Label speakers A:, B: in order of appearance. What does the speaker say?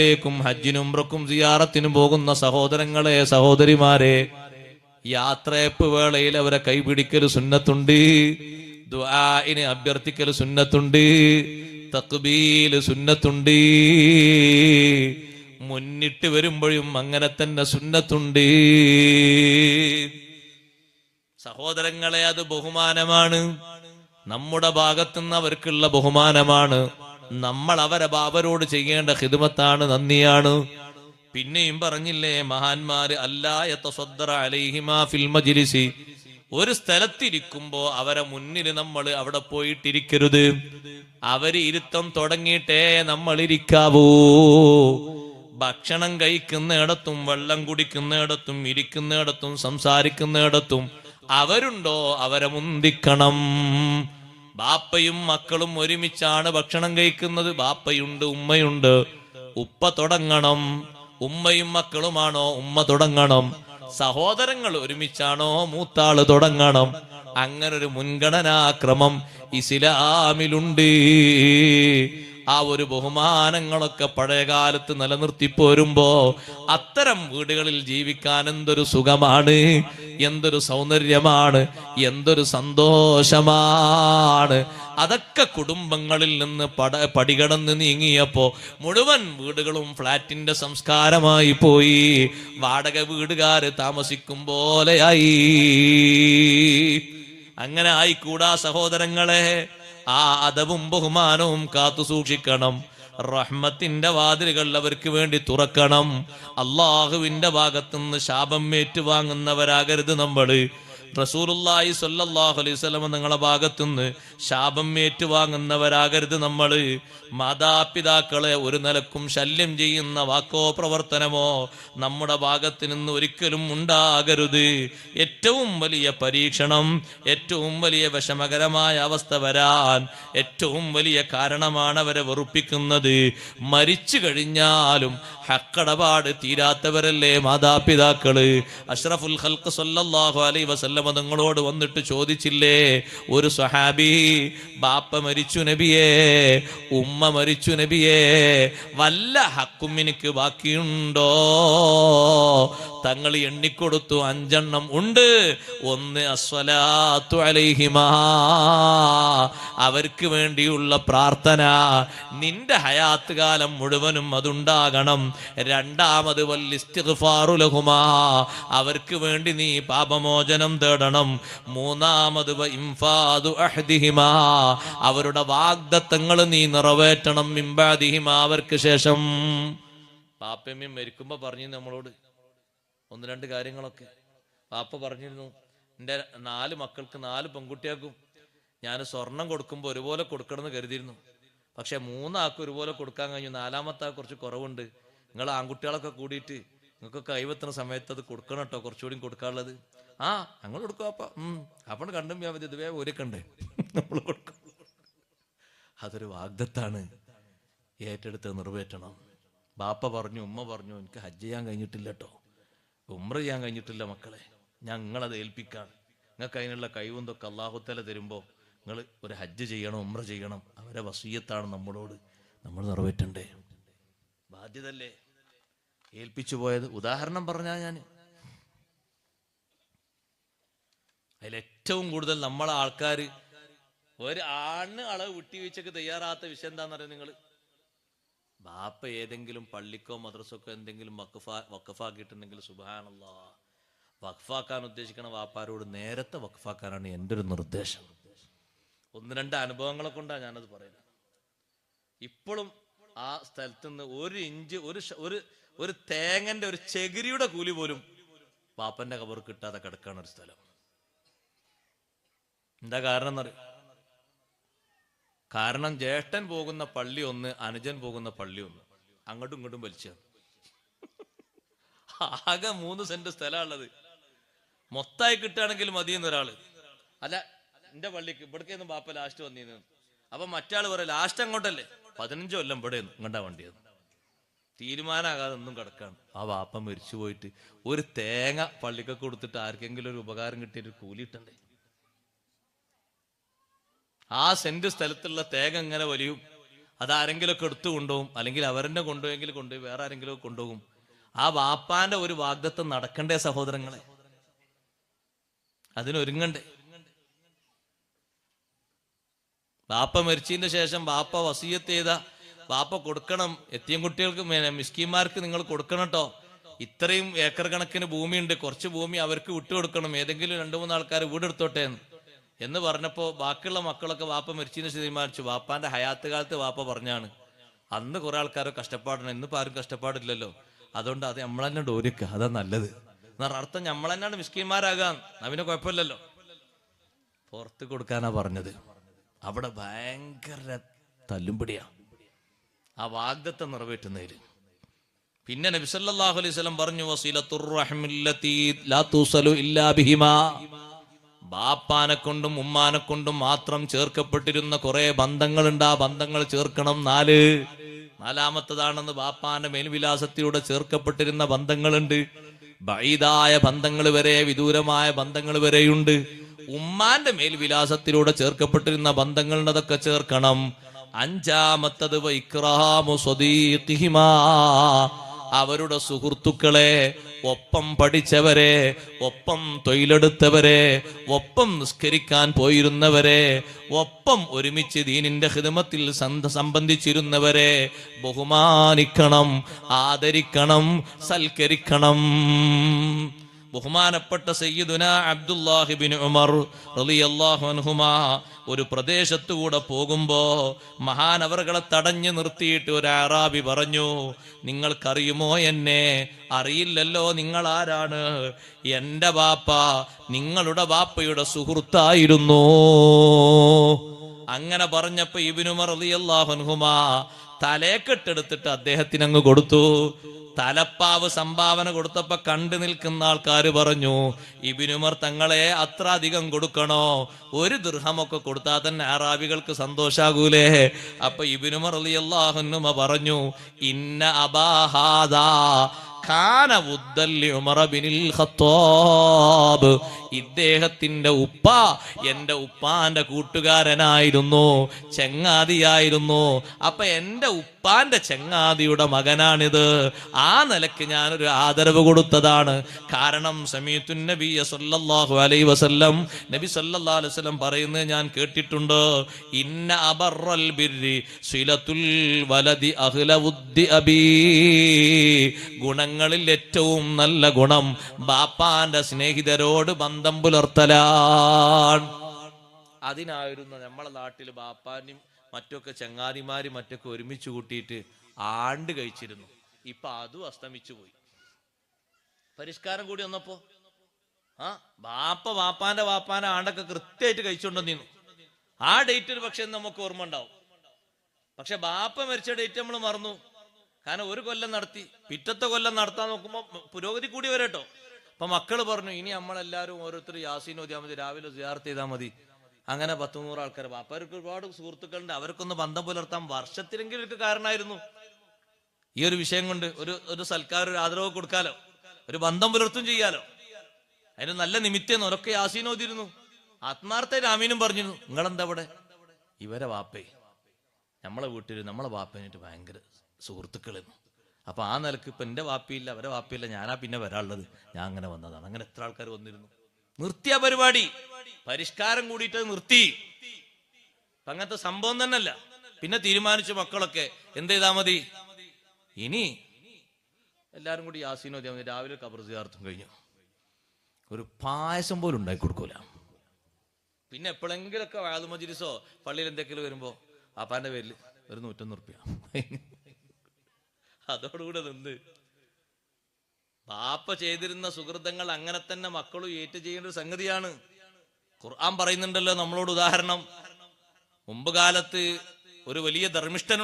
A: ഹജ്ജിനും ഉംറക്കും സിയാറത്തിനും പോകുന്ന സഹോദരങ്ങളെ സഹോദരിമാരെ യാത്രയപ്പ് വേളയിൽ അവരെ കൈപിടിക്കൽ സുന്നത്തുണ്ട് ദുആഇനെ അഭ്യർത്ഥിക്കൽ സുന്നത്തുണ്ട് തക്ബീൽ സുന്നത്തുണ്ട്. മുന്നിട്ട് വരുമ്പോഴും അങ്ങനെ തന്നെ സുന്നത്തുണ്ട്. സഹോദരങ്ങളെ അത് ബഹുമാനമാണ്. നമ്മുടെ ഭാഗത്തുനിന്ന് അവർക്കുള്ള ബഹുമാനമാണ്. നമ്മൾ അവരെ ബാബരോട് ചെയ്യേണ്ട ഹിദ്മത്താണ് നന്ദിയാണ്. പിന്നെയും പറഞ്ഞില്ലേ മഹാന്മാര് മജ്ലിസി. ഒരു സ്ഥലത്തിരിക്കുമ്പോ അവരെ മുന്നിൽ നമ്മൾ അവിടെ പോയിട്ടിരിക്കരുത്. അവർ ഇരുത്തം തുടങ്ങിയിട്ടേ നമ്മൾ ഇരിക്കാവൂ ഭക്ഷണം കഴിക്കുന്നിടത്തും വെള്ളം കുടിക്കുന്നിടത്തും ഇരിക്കുന്നിടത്തും സംസാരിക്കുന്നിടത്തും അവരുണ്ടോ അവരെ മുന്തിക്കണം. ബാപ്പയും മക്കളും ഒരുമിച്ചാണ് ഭക്ഷണം കഴിക്കുന്നത്. ബാപ്പയുണ്ട് ഉമ്മയുണ്ട്. ഉപ്പ തുടങ്ങണം. ഉമ്മയും മക്കളുമാണോ? ഉമ്മ തുടങ്ങണം. സഹോദരങ്ങൾ ഒരുമിച്ചാണോ? മൂത്താൾ തുടങ്ങണം. അങ്ങനൊരു മുൻഗണനാക്രമം ഇസ്ലാമിലുണ്ട്. ആ ഒരു ബഹുമാനങ്ങളൊക്കെ പഴയകാലത്ത് നിലനിർത്തി പോരുമ്പോ അത്തരം വീടുകളിൽ ജീവിക്കാൻ എന്തൊരു സുഖമാണ് എന്തൊരു സൗന്ദര്യമാണ് എന്തൊരു സന്തോഷമാണ്. അതൊക്കെ കുടുംബങ്ങളിൽ നിന്ന് പട പടികടന്ന് നീങ്ങിയപ്പോ മുഴുവൻ വീടുകളും ഫ്ലാറ്റിന്റെ സംസ്കാരമായി പോയി. വാടക വീടുകാര് താമസിക്കും പോലെയായി. അങ്ങനെ ആയിക്കൂടാ സഹോദരങ്ങളെ. ആ അതവും ബഹുമാനവും കാത്തു സൂക്ഷിക്കണം. റഹ്മത്തിന്റെ വാതിലുകൾ അവർക്ക് വേണ്ടി തുറക്കണം. അള്ളാഹുവിന്റെ ഭാഗത്തുനിന്ന് ശാപം ഏറ്റുവാങ്ങുന്നവരാകരുത് നമ്മൾ. റസൂലുള്ളാഹി സ്വല്ലല്ലാഹു അലൈഹി വസല്ലം നിങ്ങളെ ഭാഗത്തുനിന്ന് ശാപം ഏറ്റുവാങ്ങുന്നവരാകരുത് നമ്മൾ മാതാപിതാക്കളെ ഒരു നിലക്കും ശല്യം ചെയ്യുന്ന വാക്കോ പ്രവർത്തനമോ നമ്മുടെ ഭാഗത്ത് നിന്ന് ഒരിക്കലും ഉണ്ടാകരുത്. ഏറ്റവും വലിയ പരീക്ഷണം ഏറ്റവും വലിയ വിഷമകരമായ അവസ്ഥ വരാൻ ഏറ്റവും വലിയ കാരണമാണ് അവരെ വെറുപ്പിക്കുന്നത്. മരിച്ചു കഴിഞ്ഞാലും ഹക്കടപാട് തീരാത്തവരല്ലേ മാതാപിതാക്കൾ? അഷ്റഫുൽ ഹൽക്ക് സൊല്ലാഹു അലൈ അലൈഹി വസല്ലമ നിങ്ങളോട് വന്നിട്ട് ചോദിച്ചില്ലേ? ഒരു സ്വഹാബി ബാപ്പ മരിച്ചു നബിയേ ഉമ്മ മരിച്ചു നബിയേ വല്ല ഹക്കും എനിക്ക് ബാക്കിയുണ്ടോ? തങ്ങൾ എണ്ണിക്കൊടുത്തു അഞ്ചെണ്ണം ഉണ്ട്. ഒന്ന് അസ്വലാത്തു അലൈഹിമാ. അവർക്ക് വേണ്ടിയുള്ള പ്രാർത്ഥന. നിന്റെ ഹയാത്ത് കാലം മുഴുവനും അതുണ്ടാകണം. രണ്ടാമത് വല്ലിസ്തിഗ്ഫാറുലഹുമാ അവർക്ക് വേണ്ടി നീ പാപമോചനം തേടണം. മൂന്നാമത് അഹ്ദിഹിമാ. അവരുടെ വാഗ്ദത്തങ്ങൾ നീ നിറവേറ്റണം. ഇമ്പാദിഹിമാ അവർക്ക് ശേഷം പാപ്പയമ്മയും മരിക്കുമ്പോ പറഞ്ഞു നമ്മളോട്. ഒന്ന് രണ്ട് കാര്യങ്ങളൊക്കെ. പാപ്പ പറഞ്ഞിരുന്നു. എന്റെ നാല് മക്കൾക്ക് നാല് പെൺകുട്ടികൾക്കും ഞാൻ സ്വർണം കൊടുക്കുമ്പോൾ ഒരുപോലെ കൊടുക്കണമെന്ന് കരുതിയിരുന്നു. പക്ഷെ മൂന്നാൾക്ക് ഒരുപോലെ കൊടുക്കാൻ കഴിഞ്ഞു. നാലാമത്തെ ആ കുറച്ച് കുറവുണ്ട്. നിങ്ങൾ ആൺകുട്ടികളൊക്കെ കൂടിയിട്ട് നിങ്ങൾക്ക് കൈവത്തുന്ന സമയത്ത് അത് കൊടുക്കണം കേട്ടോ കുറച്ചുകൂടി കൊടുക്കാനുള്ളത്. ആ ഞങ്ങൾ കൊടുക്കും അപ്പ. ഉം അപ്പം കണ്ടും മതി ഇതുവേ ഒരുക്കണ്ടേ നമ്മൾ കൊടുക്കും. അതൊരു വാഗ്ദത്താണ്. ഏറ്റെടുത്ത് നിറവേറ്റണം. ബാപ്പ പറഞ്ഞു ഉമ്മ പറഞ്ഞു എനിക്ക് ഹജ്ജ് ചെയ്യാൻ കഴിഞ്ഞിട്ടില്ല കേട്ടോ. ഉമ്ര ചെയ്യാൻ കഴിഞ്ഞിട്ടില്ല മക്കളെ. ഞങ്ങളത് ഏൽപ്പിക്കാണ്. നിങ്ങൾക്ക് അതിനുള്ള കഴിവെന്തൊക്കെ അള്ളാഹുത്തല തരുമ്പോൾ നിങ്ങൾ ഒരു ഹജ്ജ് ചെയ്യണം ഉമ്ര ചെയ്യണം അവരെ വസീയത്താണ് നമ്മളോട് നമ്മൾ നിറവേറ്റണ്ടേ? ബാധ്യതല്ലേ ഏൽപ്പിച്ചു പോയത്. ഉദാഹരണം പറഞ്ഞാൽ ഞാൻ അതിലേറ്റവും കൂടുതൽ നമ്മളെ ആൾക്കാർ ഒരു ആണ് അളവ് വിട്ടുവീഴ്ചക്ക് തയ്യാറാത്ത വിഷയം എന്താണെന്ന് അറിയാം നിങ്ങൾ ബാപ്പ ഏതെങ്കിലും പള്ളിക്കോ മദ്രസക്കോ എന്തെങ്കിലും വക്കഫാ വക്കഫാക്കിയിട്ടുണ്ടെങ്കിൽ സുബാനല്ല വഖഫാക്കാൻ ഉദ്ദേശിക്കണ വാപ്പാരോട് നേരത്തെ വഖഫാക്കാനാണ് എന്റെ ഒരു നിർദ്ദേശം. ഒന്ന് രണ്ട് അനുഭവങ്ങളെ കൊണ്ടാണ് ഞാനത് പറയുന്നത്. ഇപ്പോഴും ആ സ്ഥലത്ത് നിന്ന് ഒരു ഇഞ്ച് ഒരു ഒരു ഒരു തേങ്ങന്റെ ഒരു ചെകിരിയുടെ കൂലി പോലും പാപ്പന്റെ കബർ കിട്ടാതെ കിടക്കാണ് ഒരു സ്ഥലം. എന്താ കാരണം എന്നറിയാം കാരണം ജ്യേഷ്ഠൻ പോകുന്ന പള്ളി ഒന്ന് അനുജൻ പോകുന്ന പള്ളി ഒന്ന്. അങ്ങോട്ടും ഇങ്ങോട്ടും വലിച്ചാണ് ആകെ മൂന്ന് സെന്റ് സ്ഥലമുള്ളത് മൊത്തമായി കിട്ടുകയാണെങ്കിൽ മതിയെന്നൊരാൾ അല്ല എന്റെ പള്ളിക്ക് ഇവിടേക്കൊന്നും ബാപ്പ ലാസ്റ്റ് വന്നിരുന്നു അപ്പൊ മറ്റാൾ പറയാം ലാസ്റ്റ് അങ്ങോട്ടല്ലേ? പതിനഞ്ച് കൊല്ലം ഇവിടെ ഇങ്ങണ്ട വണ്ടിയത്. തീരുമാനമാകാതെ ഒന്നും കിടക്കാണ്. ആ വാപ്പ മരിച്ചു പോയിട്ട് ഒരു തേങ്ങ പള്ളിക്ക് കൊടുത്തിട്ട് ആർക്കെങ്കിലും ഒരു ഉപകാരം കിട്ടിയിട്ട് കൂലി ഇട്ടണ്ടേ ആ സെന്റ് സ്ഥലത്തുള്ള തേങ്ങ ഇങ്ങനെ വലിയും. അതാരെങ്കിലൊക്കെ എടുത്തു കൊണ്ടുപോകും. അല്ലെങ്കിൽ അവരെന്നെ കൊണ്ടുപോയെങ്കിൽ കൊണ്ടുപോയി വേറെ ആരെങ്കിലും കൊണ്ടുപോകും. ആ വാപ്പാന്റെ ഒരു വാഗ്ദത്വം നടക്കണ്ടേ സഹോദരങ്ങളെ? അതിനൊരുങ്ങണ്ടേ? ബാപ്പ മരിച്ചതിന്റെ ശേഷം ബാപ്പ വസീയത്ത് ചെയ്ത ബാപ്പ കൊടുക്കണം. എത്തിയും കുട്ടികൾക്ക് മിസ്കിന്മാർക്ക് നിങ്ങൾ കൊടുക്കണം കേട്ടോ ഇത്രയും ഏക്കർ കണക്കിന് ഭൂമിയുണ്ട്. കുറച്ച് ഭൂമി അവർക്ക് വിട്ടുകൊടുക്കണം ഏതെങ്കിലും രണ്ടു മൂന്ന് ആൾക്കാർ വീടെടുത്തോട്ടെ എന്ന്. എന്ന് പറഞ്ഞപ്പോ ബാക്കിയുള്ള മക്കളൊക്കെ വാപ്പ മരിച്ചതിന് തീരുമാനിച്ചു. വാപ്പാന്റെ ഹയാത്ത് കാലത്ത് വാപ്പ പറഞ്ഞാണ്. അന്ന് കുറെ ആൾക്കാരെ കഷ്ടപ്പാടാണ് ഇന്നിപ്പോ ആരും കഷ്ടപ്പാടില്ലല്ലോ. അതുകൊണ്ട് അത് നമ്മൾ തന്നെ ഡോരിക്കുക അതാ നല്ലത്. അർത്ഥം നമ്മൾ തന്നെയാണ് മിസ്കിന്മാരാകാൻ അവന് കുഴപ്പമില്ലല്ലോ. പുറത്ത് കൊടുക്കാനാ പറഞ്ഞത്. അവിടെ ഭയങ്കര തല്ലുംപിടിയാ. ആ വാഗ്ദത്തം നിറവേറ്റുന്നതിൽ. പിന്നെ നബി സല്ലല്ലാഹു അലൈഹി വസല്ലം പറഞ്ഞു ബാപ്പാനെ കൊണ്ടും ഉമ്മാനെ കൊണ്ടും മാത്രം ചേർക്കപ്പെട്ടിരുന്ന കുറെ ബന്ധങ്ങളുണ്ട്. ആ ബന്ധങ്ങൾ ചേർക്കണം നാല്. നാലാമത്തതാണെന്ന് ബാപ്പാന്റെ മേൽവിലാസത്തിലൂടെ ചേർക്കപ്പെട്ടിരുന്ന ബന്ധങ്ങളുണ്ട്. ബൈദായ ബന്ധങ്ങൾ വരെ വിദൂരമായ ബന്ധങ്ങൾ വരെയുണ്ട്. ഉമ്മാന്റെ മേൽവിലാസത്തിലൂടെ ചേർക്കപ്പെട്ടിരുന്ന ബന്ധങ്ങളുണ്ട് അതൊക്കെ ചേർക്കണം. അഞ്ചാമത്തത് അവരുടെ സുഹൃത്തുക്കളെ ഒപ്പം പഠിച്ചവരെ ഒപ്പം തൊഴിലെടുത്തവരെ ഒപ്പം നിസ്കരിക്കാൻ പോയിരുന്നവരെ ഒപ്പം ഒരുമിച്ച് ദീനിന്റെ ഹിതമത്തിൽ സംബന്ധിച്ചിരുന്നവരെ ബഹുമാനിക്കണം ആദരിക്കണം സൽക്കരിക്കണം. ബഹുമാനപ്പെട്ട സയ്യിദുന അബ്ദുല്ലാഹിബിൻ ഉമർ റളിയല്ലാഹു അൻഹുമാ ഒരു പ്രദേശത്തുകൂടെ പോകുമ്പോ മഹാനവറുകളെ തടഞ്ഞു നിർത്തിയിട്ട് ഒരു അറാബി പറഞ്ഞു നിങ്ങൾക്കറിയുമോ എന്നെ? അറിയില്ലല്ലോ നിങ്ങൾ ആരാണ്? എന്റെ ബാപ്പ നിങ്ങളുടെ ബാപ്പയുടെ സുഹൃത്തായിരുന്നു. അങ്ങനെ പറഞ്ഞപ്പോ ഇബിനുമർ റളിയല്ലാഹു അൻഹുമാ തലേക്കെട്ടെടുത്തിട്ട് അദ്ദേഹത്തിന് അങ്ങ് കൊടുത്തു. തലപ്പാവ് സംഭാവന കൊടുത്തപ്പോ കണ്ടു നിൽക്കുന്ന ആൾക്കാർ പറഞ്ഞു ഇബിനുമർ തങ്ങളെ അത്ര അധികം കൊടുക്കണോ? ഒരു ദൃഹമൊക്കെ കൊടുത്താൽ തന്നെ അറാബികൾക്ക് സന്തോഷാകൂലേ? അപ്പൊ ഇബിനുമർ അലി അള്ളാഹുന്നുമ പറഞ്ഞു ഇന്ന അബാഹാദാ ഉമർ ബിനിൽ ഇദ്ദേഹത്തിന്റെ ഉപ്പ എന്റെ ഉപ്പാന്റെ കൂട്ടുകാരനായിരുന്നു ചെങ്ങാതിയായിരുന്നു. അപ്പൊ എന്റെ ഉപ്പാന്റെ ചെങ്ങാതിയുടെ മകനാണിത്. ആ നിലയ്ക്ക് ഞാനൊരു ആദരവ് കൊടുത്തതാണ്. കാരണം സമീത്തുൻ നബി സല്ലാഹു അലൈ വസല്ലം നബി സല്ലല്ലാഹു അലൈഹി വസല്ലം പറയുന്നത് ഞാൻ കേട്ടിട്ടുണ്ട്. ഇന്ന അബറൽ ബിരി അബീ. ഗുണങ്ങളിൽ ഏറ്റവും നല്ല ഗുണം ബാപ്പാന്റെ സ്നേഹിതരോട് ബന്ധം പുലർത്തലാണ് അതിനായിരുന്നു നമ്മളെ നാട്ടിൽ ബാപ്പാനും മറ്റൊക്കെ ചങ്ങാതിമാരും മറ്റൊക്കെ ഒരുമിച്ച് കൂട്ടിയിട്ട് ആണ്ട് കഴിച്ചിരുന്നു. ഇപ്പൊ അതും അസ്തമിച്ചു പോയി. പരിഷ്കാരം കൂടി വന്നപ്പോ ആ ബാപ്പ വാപ്പാന്റെ ബാപ്പാന്റെ ആണ്ടൊക്കെ കൃത്യമായിട്ട് കഴിച്ചുകൊണ്ടിരുന്നു ആ ഡേറ്റ് ഒരു പക്ഷെ നമുക്ക് ഓർമ്മ ഉണ്ടാവും. പക്ഷെ ബാപ്പ മരിച്ച ഡേറ്റ് നമ്മൾ മറന്നു. കാരണം ഒരു കൊല്ലം നടത്തി പിറ്റത്തെ കൊല്ലം നടത്താൻ നോക്കുമ്പോ പുരോഗതി കൂടി വരട്ടോ. അപ്പൊ മക്കൾ പറഞ്ഞു ഇനി നമ്മളെല്ലാവരും ഓരോരുത്തർ യാസീൻ ഓതിയാൽ മതി രാവിലെ സിയാർത്ത് ചെയ്താൽ മതി. അങ്ങനെ പത്ത് നൂറ് ആൾക്കാർ അവർക്ക് ഒരുപാട് സുഹൃത്തുക്കളുണ്ട്. അവർക്കൊന്ന് ബന്ധം പുലർത്താൻ വർഷത്തിലെങ്കിലും ഒരു കാരണമായിരുന്നു. ഈ ഒരു വിഷയം കൊണ്ട് ഒരു ഒരു സൽക്കാരം ഒരു ആദരവ് കൊടുക്കാലോ? ഒരു ബന്ധം പുലർത്തും ചെയ്യാലോ? അതിന് നല്ല നിമിത്തം ഒരൊക്കെ യാസീൻ ഓതിരുന്നു ആത്മാർത്ഥ രാമീനും പറഞ്ഞിരുന്നു നിങ്ങളെന്താ ഇവിടെ ഇവരെ വാപ്പേ നമ്മളെ വീട്ടിൽ നമ്മളെ വാപ്പേനായിട്ട് ഭയങ്കര സുഹൃത്തുക്കളെന്നു അപ്പൊ ആ നിലയ്ക്ക് ഇപ്പൊ എന്റെ വാപ്പിയില്ല അവരെ വാപ്പിയില്ല ഞാനാ പിന്നെ വരാനുള്ളത്. ഞാൻ അങ്ങനെ വന്നതാണ്. അങ്ങനെ എത്ര ആൾക്കാർ വന്നിരുന്നു. നിർത്തിയ പരിപാടി. പരിഷ്കാരം കൂടിയിട്ട് നിർത്തി. അങ്ങനത്തെ സംഭവം തന്നെയല്ല. പിന്നെ തീരുമാനിച്ച മക്കളൊക്കെ എന്ത് ചെയ്താ മതി? ഇനി എല്ലാരും കൂടി യാസീനോ മതി രാവിലെ കബർ ചേർത്തും കഴിഞ്ഞു. ഒരു പായസം പോലും ഉണ്ടാക്കി കൊടുക്കൂല. പിന്നെ എപ്പോഴെങ്കിലൊക്കെ വാതുമജിരിസോ പള്ളിയിൽ എന്തെങ്കിലും വരുമ്പോ പാപ്പാന്റെ പേരിൽ ഒരു നൂറ്റൊന്ന് റുപ്യ അതോടുകൂടെ നിന്ന് ബാപ്പ ചെയ്തിരുന്ന സുഹൃതങ്ങൾ അങ്ങനെ തന്നെ മക്കളും ഏറ്റു ചെയ്യേണ്ട ഒരു സംഗതിയാണ്. ഖുർആൻ പറയുന്നുണ്ടല്ലോ നമ്മളോട് ഉദാഹരണം. മുമ്പ് കാലത്ത് ഒരു വലിയ ധർമ്മിഷ്ഠൻ